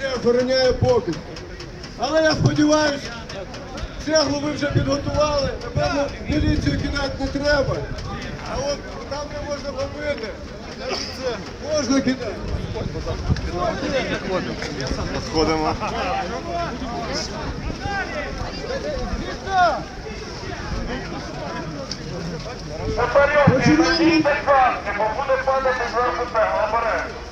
Поліція охороняє покид. Але я сподіваюся, цеглу ви вже підготували. Напевно, міліцію кидати не треба. А от там, де можна побити, можна кидати. Сходимо. Починаємо. бо буде падати зверху. Обережно.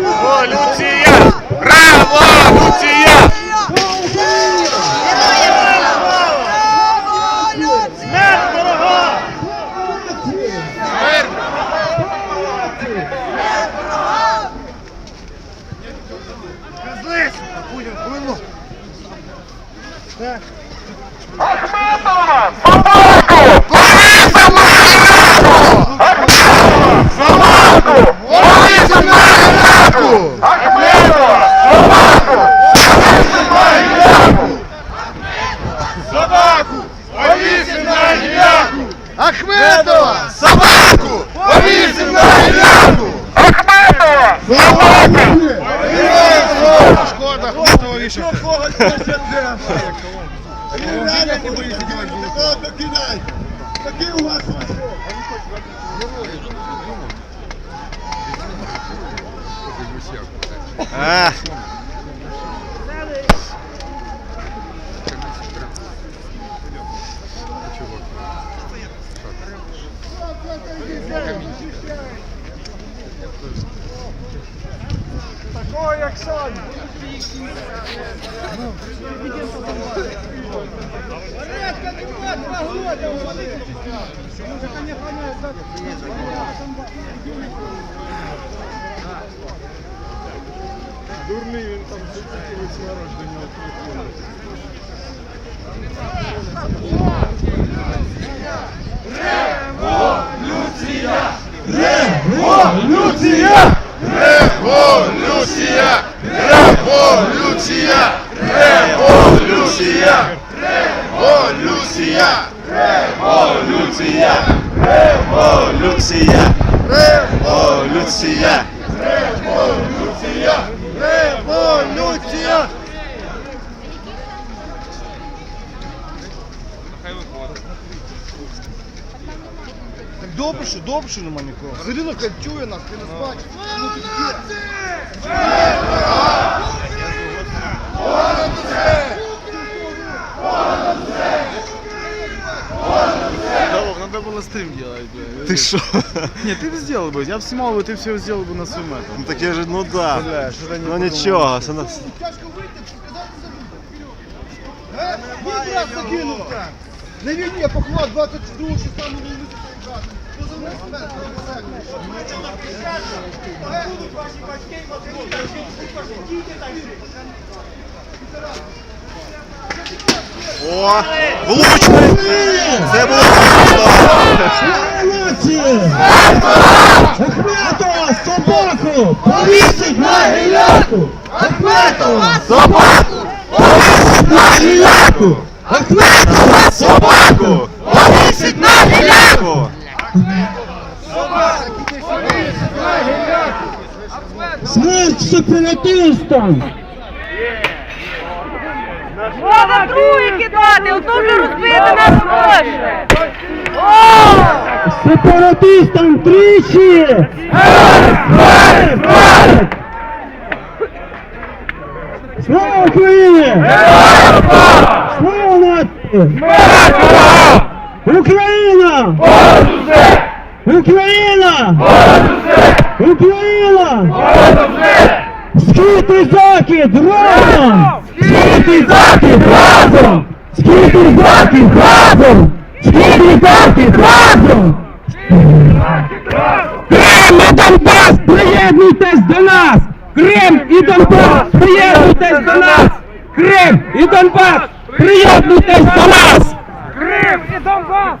Революція! Революція! Так. Ахметова! Попарку! Лариса Ахметова! Собаку! Повіз на гілянку! Ахметова! Собаку! Шкода, Ахметова вішати. Такі у вас герої. Такого як Саня. Порядка два, два года. Ну, так они хранят так. Дурний він там сидів і смараж до нього приходить. Революція! Революція! Революція! Так добре, що добре, що нема нікого. Сирина качує нас, ти нас бачиш. Ну, є. Давок, надо было стрим ты что? Нет, ты бы сделал бы. Я бы снимал бы, ты все сделал бы на своем этом. Ну так я же, ну да. Бля, что-то не Ну подумал. нічого, це нас. Тяжко вийти, сказати забути. Вітрас закинув там. На війні поклад 22 часа на війну закінчати. Позовний смерть, не Будуть ваші батьки і матері, діти так жити. О! Влучно! Це було! Ахметова, собаку! Повісить на гіляку! Ахметова! собаку! На гіляку! Ахметова! Собаку! Повісить на гіляку! Смерть сепаратистам! Можна кидати, ото вже розбити нас може. Сепаратистам тричі! Слава Україні! Слава нації! Україна! Україна! Україна! Схід і захід разом! Схід і захід разом! І захід разом! Схід і разом! Крим і Донбас, приєднуйтесь до нас! Крим і Донбас, приєднуйтесь до нас! Крим і Донбас, приєднуйтесь до нас! Крим і Донбас!